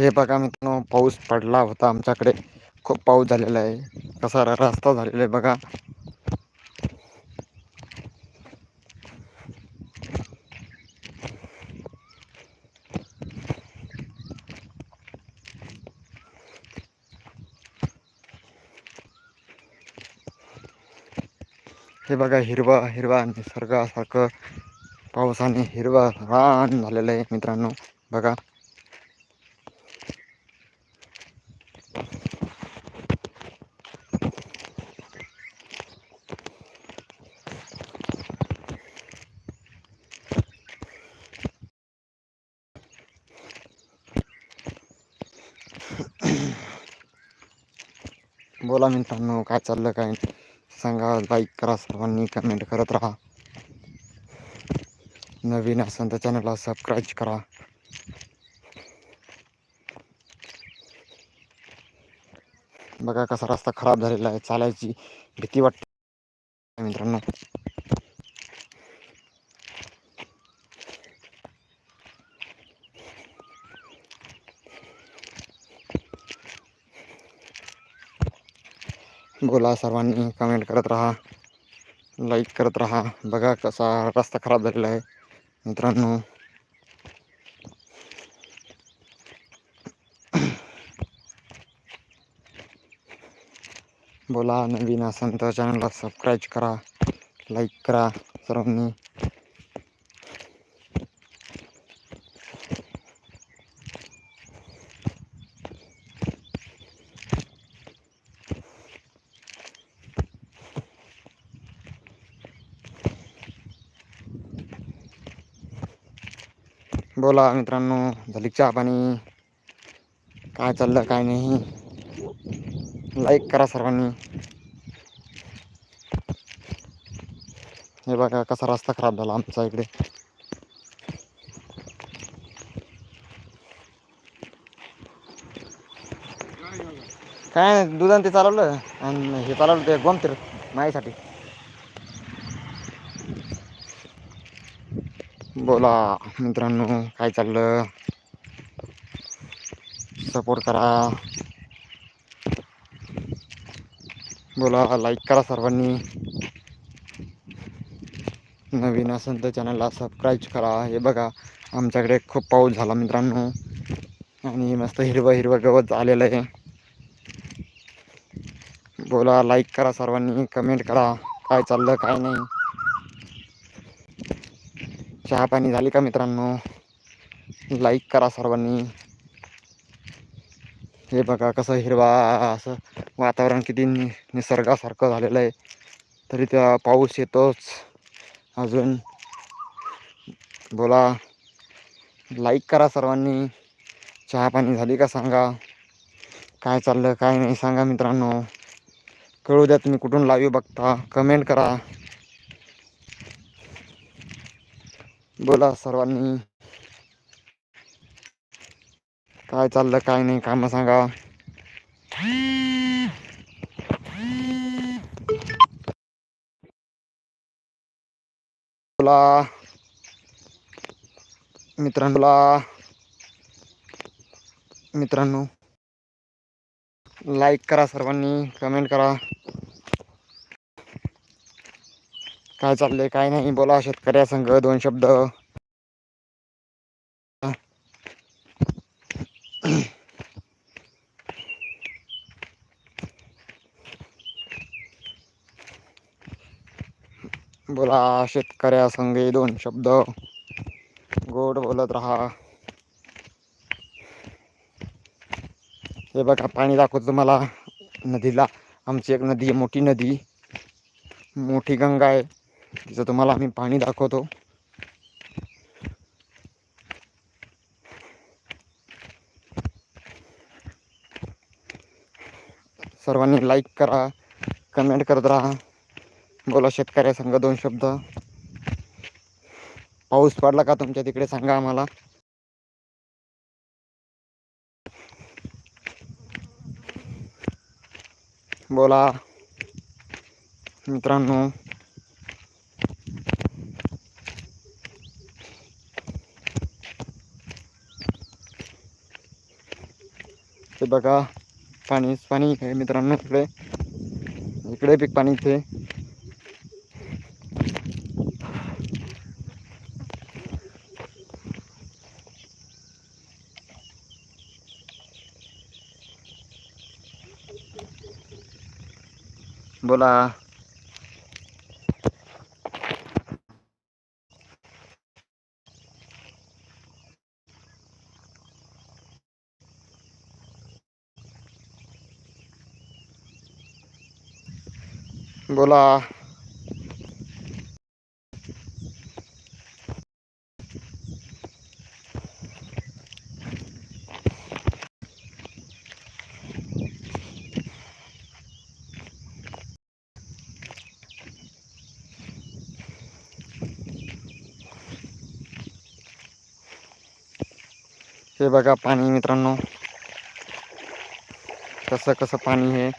हे बघा मित्रांनो पाऊस पडला होता आमच्याकडे. खूप पाऊस झालेला आहे. कसा रस्ता झालेला आहे बघा. हे बघा हिरवा हिरवा निसर्गासारखं पावसाने हिरवा रान झालेलं आहे मित्रांनो. बघा. बोला मित्रांनो काय चाललं काय सांगा लाईक करा सर्वांनी कमेंट करत राहा. नवीन असेल तर चॅनलला सबस्क्राईब करा. बघा कसा रस्ता खराब झालेला आहे चालायची भीती वाटते. मित्रांनो बोला सर्वांनी कमेंट करत राहा लाईक करत राहा बघा कसा रस्ता खराब झालेला आहे मित्रांनो. बोला नवीन असेल तर चॅनलला सबस्क्राईब करा लाईक करा सर्वांनी. बोला मित्रांनो झाली चहा पाणी काय चाललं काय नाही. लाईक करा सर्वांनी. हे बघा कसा रस्ता खराब झाला आमचा इकडे. काय नाही दुधान ते चालवलं. आणि हे चालवलं ते गोमतीर माझ्यासाठी बोला मित्रांनो काय चाललं? सपोर्ट करा. बोला लाईक करा सर्वांनी. नवीन असेल तर चॅनलला सबस्क्राईब करा. हे बघा आमच्याकडे खूप पाऊस झाला मित्रांनो. आणि मस्त हिरवं हिरवं गवत आलेलं आहे. बोला लाईक करा सर्वांनी कमेंट करा. काय चाललं काय नाही. चहा पाणी झाली का मित्रांनो? लाईक करा सर्वांनी. हे बघा कसं हिरवा असं वातावरण किती नि निसर्गासारखं झालेलं आहे. तरी त्या पाऊस येतोच. अजून बोला. लाईक करा सर्वांनी. चहा पाणी झाली का सांगा. काय चाललं काय नाही सांगा मित्रांनो. कळू द्या तुम्ही कुठून लाईव्ह बघता. कमेंट करा. बोला सर्वांनी. काय चाललं काय नाही काम सांगा. बोला. मित्रांनोला मित्रांनो लाईक करा सर्वांनी कमेंट करा. काय चाललंय काय नाही. बोला शेतकऱ्या संघ दोन शब्द. बोला शेतकऱ्या संघे दोन शब्द. गोड बोलत राहा. हे बघा पाणी दाखवतो तुम्हाला. नदीला. आमची एक नदी आहे मोठी नदी. मोठी गंगा आहे. तिचं तुम्हाला आम्ही पाणी दाखवतो. सर्वांनी लाईक करा कमेंट करत राहा. बोला शेतकऱ्या संघ दोन शब्द. पाऊस पडला का तुमच्या तिकडे सांगा आम्हाला. बोला. मित्रांनो बघा. पाणीच पाणी आहे मित्रांनो इकडे. इकडे पीक पाणी इथे. बोला. बोला. हे बघा पाणी मित्रांनो. कसं कसं पाणी हे.